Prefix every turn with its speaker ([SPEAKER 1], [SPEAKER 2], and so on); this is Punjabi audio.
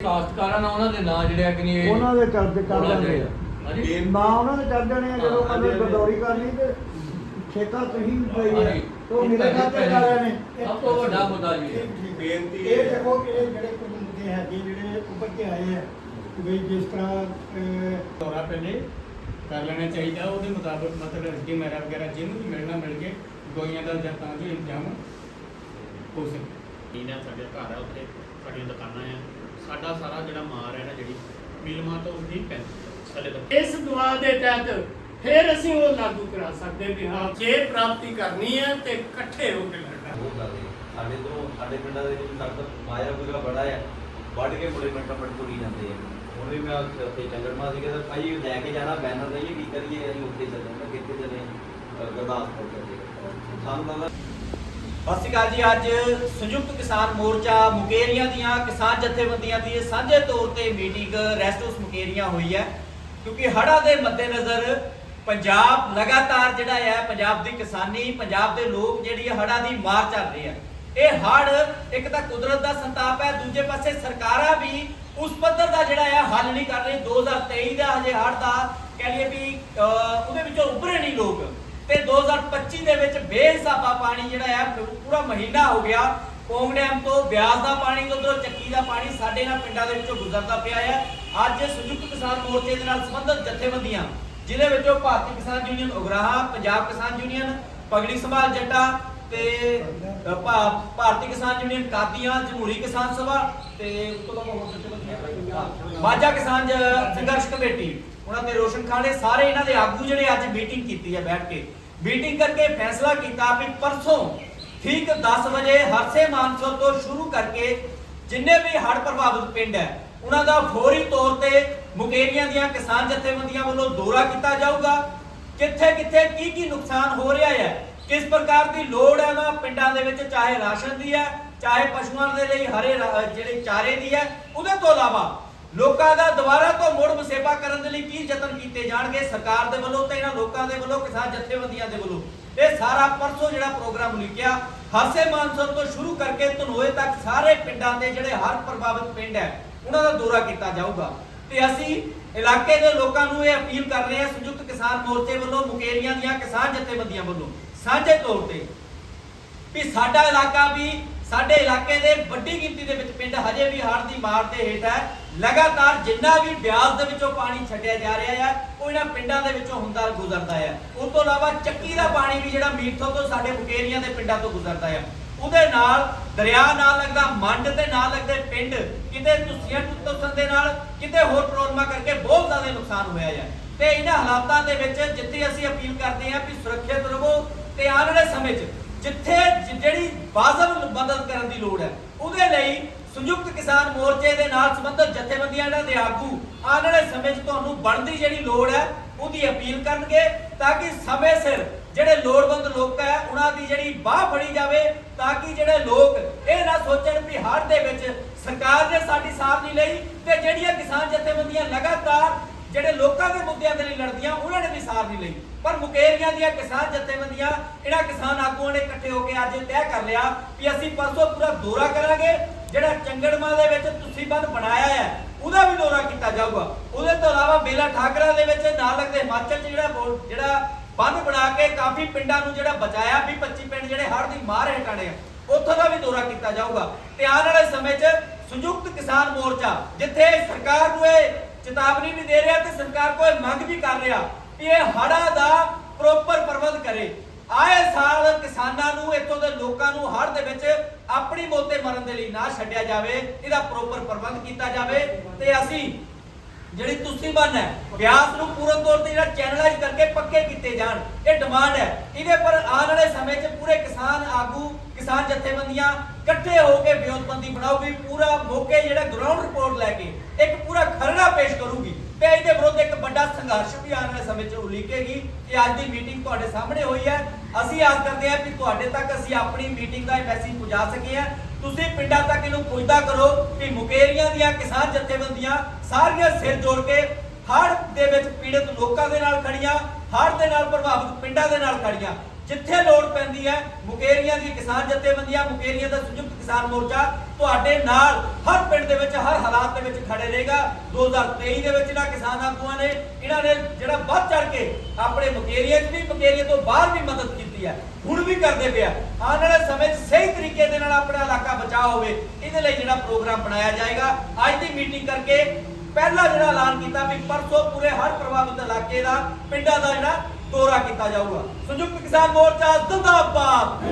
[SPEAKER 1] ਕਾਸ਼ਤਕਾਰਾਂ ਨਾਲ ਉਹਨਾਂ ਦੇ ਨਾਂ ਜਿਹੜੇ ਆ ਕਿ ਨਹੀਂ ਇਹ
[SPEAKER 2] ਉਹਨਾਂ ਦੇ ਕਰਦੇ ਕਰ
[SPEAKER 1] ਹੋਣਾ
[SPEAKER 2] ਆ
[SPEAKER 1] ਚਾਹੀਦਾ। ਹਾਂਜੀ
[SPEAKER 2] ਨਾ ਉਹਨਾਂ ਦੇ ਕਰ ਦੇਣੇ ਆ ਜਦੋਂ
[SPEAKER 1] ਹਾਂ,
[SPEAKER 2] ਮਤਲਬ
[SPEAKER 1] ਹਾਂਜੀ।
[SPEAKER 2] ਗਰਦੌਰੀ ਕਰਨੀ ਤੇ ਠੇਕਾ ਤੁਸੀਂ ਪਈ ਹੈ
[SPEAKER 1] ਹਾਂਜੀ।
[SPEAKER 2] ਤੋਂ ਮੇਰੇ ਖਾਤੇ ਕਰ ਰਹੇ ਨੇ
[SPEAKER 1] ਸਭ ਤੋਂ ਵੱਡਾ ਮੁੱਦਾ ਜੀ ਇਹ।
[SPEAKER 3] ਬੇਨਤੀ
[SPEAKER 4] ਇਹ
[SPEAKER 3] ਹੈ
[SPEAKER 4] ਦੇਖੋ ਕਿ ਇਹ ਜਿਹੜੇ ਕੁਝ ਮੁੱਦੇ ਹੈਗੇ ਜਿਹੜੇ ਉੱਪਰ ਕੇ ਆਏ ਆ ਕਿ ਵੀ ਜਿਸ ਤਰ੍ਹਾਂ ਅਹ,
[SPEAKER 5] ਦੌਰਾ ਪਹਿਲੇ ਕਰ ਲੈਣਾ ਚਾਹੀਦਾ ਉਹਦੇ ਮੁਤਾਬਕ ਮਤਲਬ ਰਸਟੀ ਮੈਰਾ ਵਗੈਰਾ ਜਿਹਨੂੰ ਵੀ ਮਿਲਣਾ ਮਿਲ ਕੇ ਦਵਾਈਆਂ ਦਾ ਜਾਂ ਤਾਂ ਜੋ ਇੰਤਜ਼ਾਮ ਹੋ ਸਕੇ
[SPEAKER 6] ਇਹਨਾਂ ਸਾਡੇ ਘਰ ਆ ਉੱਥੇ ਸਾਡੀਆਂ ਦੁਕਾਨਾਂ ਆ ਸਾਡਾ ਸਾਰਾ ਜਿਹੜਾ ਮਾਰ ਹੈ ਨਾ ਜਿਹੜੀ ਮਿਲਮਾਂ ਤੋਂ ਹੀ ਪੈਂਦੀ ਥੱਲੇ ਤੱਕ। ਇਸ ਦੁਆ ਦੇ ਤਹਿਤ ਫਿਰ ਅਸੀਂ ਉਹ ਲਾਗੂ ਕਰਾ ਸਕਦੇ ਵੀ ਹਾਂ ਜੇ ਪ੍ਰਾਪਤੀ ਕਰਨੀ ਹੈ ਤੇ ਇਕੱਠੇ ਹੋ ਕੇ ਲੜਨਾ
[SPEAKER 7] ਉਹ ਕਰਦੇ ਸਾਡੇ ਤੋਂ ਸਾਡੇ ਪਿੰਡਾਂ ਦੇ ਵਿੱਚ ਸੜਕ ਮਾਇਆ ਪੂਰਾ ਬੜਾ ਹੈ। ਵੱਢ ਕੇ ਬੜੇ ਮਿੰਟਾਂ ਮਿੰਟ ਤੁਰੀ ਜਾਂਦੇ ਆ। ਹੁਣ ਵੀ ਮੈਂ ਉੱਥੇ ਚੰਗੜਮਾ ਸੀਗਾ ਤਾਂ ਭਾਈ ਲੈ ਕੇ ਜਾਣਾ ਬੈਨਰ ਦਈਏ ਕੀ ਕਰੀਏ? ਅਸੀਂ ਉੱਥੇ ਚੱਲੇ ਮੈਂ ਕਿੱਥੇ ਚੱਲੇ ਗੁਰਦਾਸਪੁਰ ਚੱਲੇ ਸਾਨੂੰ ਤਾਂ
[SPEAKER 8] ਸਤਿ ਸ਼੍ਰੀ ਅਕਾਲ ਜੀ, ਅੱਜ ਸੰਯੁਕਤ ਕਿਸਾਨ ਮੋਰਚਾ ਮੁਕੇਰੀਆਂ ਦੀਆਂ ਕਿਸਾਨ ਜਥੇਬੰਦੀਆਂ ਦੀ ਸਾਂਝੇ ਤੌਰ ਤੇ ਮੀਟਿੰਗ ਰੈਸਟ ਹਾਊਸ ਮੁਕੇਰੀਆਂ ਹੋਈ ਹੈ, ਕਿਉਂਕਿ ਹੜ੍ਹਾਂ ਦੇ ਮੱਦੇਨਜ਼ਰ ਪੰਜਾਬ ਲਗਾਤਾਰ ਜਿਹੜਾ ਹੈ, ਪੰਜਾਬ ਦੀ ਕਿਸਾਨੀ, ਪੰਜਾਬ ਦੇ ਲੋਕ ਜਿਹੜੀ ਹੈ ਹੜ੍ਹਾਂ ਦੀ ਮਾਰ ਚੱਲ ਰਹੀ ਹੈ। ਇਹ ਹੜ੍ਹ ਇੱਕ ਤਾਂ ਕੁਦਰਤ ਦਾ ਸੰਤਾਪ ਹੈ, ਦੂਜੇ ਪਾਸੇ ਸਰਕਾਰਾਂ ਵੀ ਉਸ ਪੱਧਰ ਦਾ ਜਿਹੜਾ ਹੈ ਹੱਲ ਨਹੀਂ ਕਰ ਰਹੀ। 2023 ਦਾ ਹਜੇ ਹੜ੍ਹ ਦਾ ਕਹਿ ਲਈਏ ਵੀ ਉਹਦੇ ਵਿੱਚੋਂ ਉੱਭਰੇ ਨਹੀਂ ਲੋਕ। 2025 ਦੇ ਵਿੱਚ ਬੇਹਿਸਾਬਾ ਪਾਣੀ ਜਿਹੜਾ ਹੈ, ਪੂਰਾ ਮਹੀਨਾ ਹੋ ਗਿਆ। ਪੌਂਗ ਡੈਮ ਤੋਂ ਬਿਆਸ ਦਾ ਪਾਣੀ, ਉਧਰੋਂ ਚੱਕੀ ਦਾ ਪਾਣੀ ਸਾਡੇ ਨਾਲ ਪਿੰਡਾਂ ਦੇ ਵਿੱਚੋਂ ਗੁਜ਼ਰਦਾ ਪਿਆ ਹੈ। ਅੱਜ ਸੰਯੁਕਤ ਕਿਸਾਨ ਮੋਰਚੇ ਦੇ ਨਾਲ ਸੰਬੰਧਿਤ ਜਥੇਬੰਦੀਆਂ ਜਿਹਦੇ ਵਿੱਚੋਂ ਭਾਰਤੀ ਕਿਸਾਨ ਯੂਨੀਅਨ ਉਗਰਾਹਾ, ਪੰਜਾਬ ਕਿਸਾਨ ਯੂਨੀਅਨ, ਪਗੜੀ ਸੰਭਾਲ ਜੱਟਾ ਤੇ ਭਾਰਤੀ ਕਿਸਾਨ ਯੂਨੀਅਨ ਕਾਦੀਆਂ, ਜਮਹੂਰੀ ਕਿਸਾਨ ਸਭਾ ਤੇ ਮਾਝਾ ਕਿਸਾਨ ਸੰਘਰਸ਼ ਕਮੇਟੀ, ਉਹਨਾਂ ਦੇ ਰੋਸ਼ਨ ਖਾਨੇ ਸਾਰੇ ਇਹਨਾਂ ਦੇ ਆਗੂ ਜਿਹੜੇ ਅੱਜ ਮੀਟਿੰਗ ਕੀਤੀ ਹੈ ਬੈਠ ਕੇ। ਮੀਟਿੰਗ ਕਰਕੇ ਫੈਸਲਾ ਕੀਤਾ ਕਿ ਪਰਸੋਂ ਠੀਕ 10 ਵਜੇ ਹਰਸੇ ਮਾਨਸਰ ਤੋਂ ਸ਼ੁਰੂ ਕਰਕੇ ਜਿੰਨੇ ਵੀ ਹੜ੍ਹ ਪ੍ਰਭਾਵਿਤ ਪਿੰਡ ਹੈ, ਉਹਨਾਂ ਦਾ ਫੌਰੀ ਤੌਰ ਤੇ ਮੁਕੇਰੀਆਂ ਦੀਆਂ ਕਿਸਾਨ ਜਥੇਬੰਦੀਆਂ ਵੱਲੋਂ ਦੌਰਾ ਕੀਤਾ ਜਾਊਗਾ। ਕਿੱਥੇ ਕਿੱਥੇ ਕੀ ਕੀ ਨੁਕਸਾਨ ਹੋ ਰਿਹਾ ਹੈ, ਕਿਸ ਪ੍ਰਕਾਰ ਦੀ ਲੋੜ ਹੈ ਨਾ ਪਿੰਡਾਂ ਦੇ ਵਿੱਚ, ਚਾਹੇ ਰਾਸ਼ਨ ਦੀ ਹੈ, ਚਾਹੇ ਪਸ਼ੂਆਂ ਦੇ ਲਈ ਹਰੇ ਜਿਹੜੇ ਚਾਰੇ ਦੀ ਹੈ, ਉਹਦੇ ਤੋਂ ਇਲਾਵਾ ਲੋਕਾਂ ਦਾ ਦੁਬਾਰਾ ਤੋਂ ਮੁੜ ਵਸੇਬਾ ਕਰਨ ਦੇ ਲਈ ਕੀ ਯਤਨ ਕੀਤੇ ਜਾਣਗੇ? ਸਰਕਾਰ ਦੇ ਵੱਲੋਂ ਤੇ ਇਹਨਾਂ ਲੋਕਾਂ ਦੇ ਵੱਲੋਂ, ਕਿਸਾਨ ਜਥੇਬੰਦੀਆਂ ਦੇ ਵੱਲੋਂ। ਇਹ ਸਾਰਾ ਪਰਸੋਂ ਜਿਹੜਾ ਪ੍ਰੋਗਰਾਮ ਲਿਖਿਆ ਹਰਸੇ ਮਾਨਸਰ ਤੋਂ ਸ਼ੁਰੂ ਕਰਕੇ ਧਨੋਏ ਤੱਕ ਸਾਰੇ ਪਿੰਡਾਂ ਦੇ ਜਿਹੜੇ ਹਰ ਪ੍ਰਭਾਵਿਤ ਪਿੰਡ ਹੈ, ਉਹਨਾਂ ਦਾ ਦੌਰਾ ਕੀਤਾ ਜਾਊਗਾ। ਤੇ ਅਸੀਂ ਇਲਾਕੇ ਦੇ ਲੋਕਾਂ ਨੂੰ ਇਹ ਅਪੀਲ ਕਰ ਰਹੇ ਹਾਂ, ਸੰਯੁਕਤ ਕਿਸਾਨ ਮੋਰਚੇ ਵੱਲੋਂ, ਮੁਕੇਰੀਆਂ ਦੀਆਂ ਕਿਸਾਨ ਜਥੇਬੰਦੀਆਂ ਵੱਲੋਂ, ਸਾਂਝੇ ਤੌਰ ਤੇ ਵੀ ਸਾਡਾ ਇਲਾਕਾ ਵੀ ਸਾਡੇ ਇਲਾਕੇ ਦੇ ਵੱਡੀ ਗਿਣਤੀ ਦੇ ਵਿੱਚ ਪਿੰਡ ਹਜੇ ਵੀ ਹੜ੍ਹ ਦੀ ਮਾਰ ਦੇ ਹੇਠ ਹੈ। ਲਗਾਤਾਰ ਜਿੰਨਾ ਵੀ ਬਿਆਸ ਦੇ ਵਿੱਚੋਂ ਪਾਣੀ ਛੱਡਿਆ ਜਾ ਰਿਹਾ ਹੈ, ਉਹ ਇਹਨਾਂ ਪਿੰਡਾਂ ਦੇ ਵਿੱਚੋਂ ਹੁੰਦਾ ਗੁਜ਼ਰਦਾ ਹੈ। ਉਸ ਤੋਂ ਇਲਾਵਾ ਚੱਕੀ ਦਾ ਪਾਣੀ ਵੀ ਜਿਹੜਾ ਮੀਠੋ ਤੋਂ ਸਾਡੇ ਮੁਕੇਰੀਆਂ ਦੇ ਪਿੰਡਾਂ ਤੋਂ ਗੁਜ਼ਰਦਾ ਹੈ। ਉਹਦੇ ਨਾਲ, ਦਰਿਆ ਨਾਲ ਲੱਗਦਾ, ਮੰਡ ਤੇ ਨਾਲ ਲੱਗਦੇ ਪਿੰਡ, ਕਿਤੇ ਤੁਸੀਆਂ ਟੁੱਟਣ ਦੇ ਨਾਲ, ਕਿਤੇ ਹੋਰ ਪ੍ਰੋਬਲਮਾਂ ਕਰਕੇ ਬਹੁਤ ਜ਼ਿਆਦਾ ਨੁਕਸਾਨ ਹੋਇਆ ਹੈ। ਤੇ ਇਹਨਾਂ ਹਾਲਾਤਾਂ ਦੇ ਵਿੱਚ ਜਿੱਥੇ ਅਸੀਂ ਅਪੀਲ ਕਰਦੇ ਹਾਂ ਵੀ ਸੁਰੱਖਿਅਤ ਰਹੋ, ਤੇ ਆਉਣ ਵਾਲੇ ਸਮੇਂ 'ਚ ਜਿੱਥੇ ਜ- ਜਿਹੜੀ ਵਾਜਬ ਮਦਦ ਕਰਨ ਦੀ ਲੋੜ ਹੈ, ਉਹਦੇ ਲਈ ਸੰਯੁਕਤ ਕਿਸਾਨ ਮੋਰਚੇ ਦੇ ਨਾਲ ਸੰਬੰਧਿਤ ਜਥੇਬੰਦੀਆਂ ਦੇ ਆਗੂ ਆਉਣ ਵਾਲੇ ਸਮੇਂ 'ਚ ਤੁਹਾਨੂੰ ਬਣਦੀ ਜਿਹੜੀ ਲੋੜ ਹੈ, ਉਹਦੀ ਅਪੀਲ ਕਰਨਗੇ ਤਾਂ ਕਿ ਸਮੇਂ ਸਿਰ ਜਿਹੜੇ ਲੋੜਵੰਦ ਲੋਕ ਹੈ, ਉਹਨਾਂ ਦੀ ਜਿਹੜੀ ਬਾਹ ਫੜੀ ਜਾਵੇ ਤਾਂ ਕਿ ਜਿਹੜੇ ਲੋਕ ਇਹ ਨਾ ਸੋਚਣ ਵੀ ਹੜ੍ਹ ਦੇ ਵਿੱਚ ਸਰਕਾਰ ਨੇ ਸਾਡੀ ਸਾਥ ਨਹੀਂ ਲਈ ਤੇ ਜਿਹੜੀਆਂ ਕਿਸਾਨ ਜਥੇਬੰਦੀਆਂ ਲਗਾਤਾਰ ਜਿਹੜੇ ਲੋਕਾਂ ਦੇ ਮੁੱਦਿਆਂ ਉਹਨਾਂ ਲਈ। ਪਰ ਮੁਕੇਰੀਆਂ ਦੀਆਂ ਕਿਸਾਨ ਜਥੇਬੰਦੀਆਂ, ਇਹਨਾਂ ਕਿਸਾਨ ਆਗੂਆਂ ਨੇ ਇਕੱਠੇ ਹੋ ਕੇ ਅੱਜ ਤੈਅ ਕਰ ਲਿਆ ਵੀ ਅਸੀਂ ਪਰਸੋਂ ਪੂਰਾ ਦੌਰਾ ਕਰਾਂਗੇ, ਜਿਹੜਾ ਚੰਗੜਮਾ ਦੇ ਵਿੱਚ ਤੁਸੀਂ ਬੰਦ ਬਣਾਇਆ ਹੈ, ਉਹਦਾ ਵੀ ਦੌਰਾ ਕੀਤਾ ਜਾਊਗਾ। ਉਹਦੇ ਤੋਂ ਇਲਾਵਾ ਬੇਲਾ ਠਾਕਰਾ ਦੇ ਵਿੱਚ ਨਾਲ ਲੱਗਦੇ ਹਿਮਾਚਲ 'ਚ ਜਿਹੜਾ ਜਿਹੜਾ ਬੰਦ ਬਣਾ ਕੇ ਕਾਫੀ ਪਿੰਡਾਂ ਨੂੰ ਜਿਹੜਾ ਬਚਾਇਆ, ਵੀ 25 ਪਿੰਡ ਜਿਹੜੇ ਹੜ੍ਹ ਦੀ ਮਾਰ ਹੇਠ ਆਣੇ ਉੱਥੋਂ ਦਾ ਵੀ ਦੌਰਾ ਕੀਤਾ ਜਾਊਗਾ। ਤੇ ਆਉਣ ਵਾਲੇ ਸਮੇਂ 'ਚ ਸੰਯੁਕਤ ਕਿਸਾਨ ਮੋਰਚਾ, ਜਿੱਥੇ ਸਰਕਾਰ ਨੂੰ ਇਹ ਚੇਤਾਵਨੀ ਵੀ ਦੇ ਰਿਹਾ ਤੇ ਸਰਕਾਰ ਕੋਲ ਮੰਗ ਵੀ ਕਰ ਰਿਹਾ ਕਿ ਇਹ ਹੜ੍ਹਾਂ ਦਾ ਪ੍ਰੋਪਰ ਪ੍ਰਬੰਧ ਕਰੇ। ਆਏ ਸਾਲ ਕਿਸਾਨਾਂ ਨੂੰ, ਇੱਥੋਂ ਦੇ ਲੋਕਾਂ ਨੂੰ ਹੜ੍ਹ ਦੇ ਵਿੱਚ ਆਪਣੀ ਮੌਤੇ ਮਰਨ ਦੇ ਲਈ ਨਾ ਛੱਡਿਆ ਜਾਵੇ, ਇਹਦਾ ਪ੍ਰੋਪਰ ਪ੍ਰਬੰਧ ਕੀਤਾ ਜਾਵੇ ਤੇ ਅਸੀਂ ਜਿਹੜੀ ਤੁਸੀਂ ਬਣ ਹੈ, ਬਿਆਸ ਨੂੰ ਪੂਰਨ ਤੌਰ ਤੇ ਜਿਹੜਾ ਚੈਨਲਾਈਜ਼ ਕਰਕੇ ਪੱਕੇ ਕੀਤੇ ਜਾਣ, ਇਹ ਡਿਮਾਂਡ ਹੈ। ਇਹਦੇ ਪਰ ਆਉਣ ਵਾਲੇ ਸਮੇਂ 'ਚ ਪੂਰੇ ਕਿਸਾਨ ਆਗੂ, ਕਿਸਾਨ ਜਥੇਬੰਦੀਆਂ ਇਕੱਠੇ ਹੋ ਕੇ ਵਿਉਂਤਬੰਦੀ ਬਣਾਉਗੀ ਪੂਰਾ ਮੌਕੇ ਜਿਹੜਾ ਗਰਾਊਂਡ ਰਿਪੋਰਟ ਲੈ ਕੇ ਇੱਕ ਪੂਰਾ ਖਰੜਾ ਪੇਸ਼ ਕਰੂਗੀ। ਤੇ ਇਹਦੇ ਵਿਰੁੱਧ ਇੱਕ ਵੱਡਾ ਸੰਘਰਸ਼ ਵੀ ਆਉਣ ਵਾਲੇ ਸਮੇਂ 'ਚ ਉਲੀਕੇਗੀ ਕਿ ਅੱਜ ਦੀ ਮੀਟਿੰਗ ਤੁਹਾਡੇ ਸਾਹਮਣੇ ਹੋਈ ਹੈ। ਅਸੀਂ ਆਸ ਕਰਦੇ ਹਾਂ ਕਿ ਤੁਹਾਡੇ ਤੱਕ ਅਸੀਂ ਆਪਣੀ ਮੀਟਿੰਗ ਦਾ ਇਹ ਮੈਸੇਜ ਪਹੁੰਚਾ ਸਕੇ ਹਾਂ। ਤੁਸੀਂ ਪਿੰਡਾਂ ਤੱਕ ਇਹਨੂੰ ਪੁੱਜਦਾ ਕਰੋ ਕਿ ਮੁਕੇਰੀਆਂ ਦੀਆਂ, ਕਿਸਾਨ ਜਥੇਬੰਦੀਆਂ ਸਾਰੀਆਂ ਸਿਰ ਜੋੜ ਕੇ ਹੜ੍ਹ ਦੇ ਵਿੱਚ ਪੀੜਤ ਲੋਕਾਂ ਦੇ ਨਾਲ ਖੜੀਆਂ, ਹੜ੍ਹ ਦੇ ਨਾਲ ਪ੍ਰਭਾਵਿਤ ਪਿੰਡਾਂ ਦੇ ਨਾਲ ਖੜੀਆਂ। ਜਿੱਥੇ ਲੋੜ ਪੈਂਦੀ ਹੈ, ਮੁਕੇਰੀਆਂ ਦੀ ਕਿਸਾਨ ਜਥੇਬੰਦੀਆਂ, ਮੁਕੇਰੀਆਂ ਦਾ ਸੰਯੁਕਤ ਕਿਸਾਨ ਮੋਰਚਾ ਤੁਹਾਡੇ ਨਾਲ ਹਰ ਪਿੰਡ ਦੇ ਵਿੱਚ, ਹਰ ਹਾਲਾਤ ਦੇ ਵਿੱਚ ਖੜੇ ਰਹੇਗਾ। 2023 ਦੇ ਵਿੱਚ ਇਹਨਾਂ ਕਿਸਾਨ ਆਗੂਆਂ ਨੇ, ਇਹਨਾਂ ਨੇ ਜਿਹੜਾ ਵੱਧ ਚੜ ਕੇ ਆਪਣੇ ਮੁਕੇਰੀਆਂ 'ਚ ਵੀ, ਮੁਕੇਰੀਆਂ ਤੋਂ ਬਾਹਰ ਵੀ ਮਦਦ ਕੀਤੀ ਹੈ। ਹੁਣ ਵੀ ਕਰਦੇ ਪਿਆ। ਆਉਣ ਵਾਲੇ ਸਮੇਂ 'ਚ ਸਹੀ ਤਰੀਕੇ ਦੇ ਨਾਲ ਆਪਣਾ ਇਲਾਕਾ ਬਚਾਅ ਹੋਵੇ, ਇਹਦੇ ਲਈ ਜਿਹੜਾ ਪ੍ਰੋਗਰਾਮ ਬਣਾਇਆ ਜਾਏਗਾ। ਅੱਜ ਦੀ ਮੀਟਿੰਗ ਕਰਕੇ ਪਹਿਲਾ ਜਿਹੜਾ ਐਲਾਨ ਕੀਤਾ ਵੀ ਪਰਸੋਂ ਪੂਰੇ ਹਰ ਪ੍ਰਭਾਵਿਤ ਇਲਾਕੇ ਦਾ, ਪਿੰਡਾਂ ਦਾ ਜਿਹੜਾ ਦੌਰਾ ਕੀਤਾ ਜਾਊਗਾ। ਸੰਯੁਕਤ ਕਿਸਾਨ ਮੋਰਚਾ ਜ਼ਿੰਦਾਬਾਦ।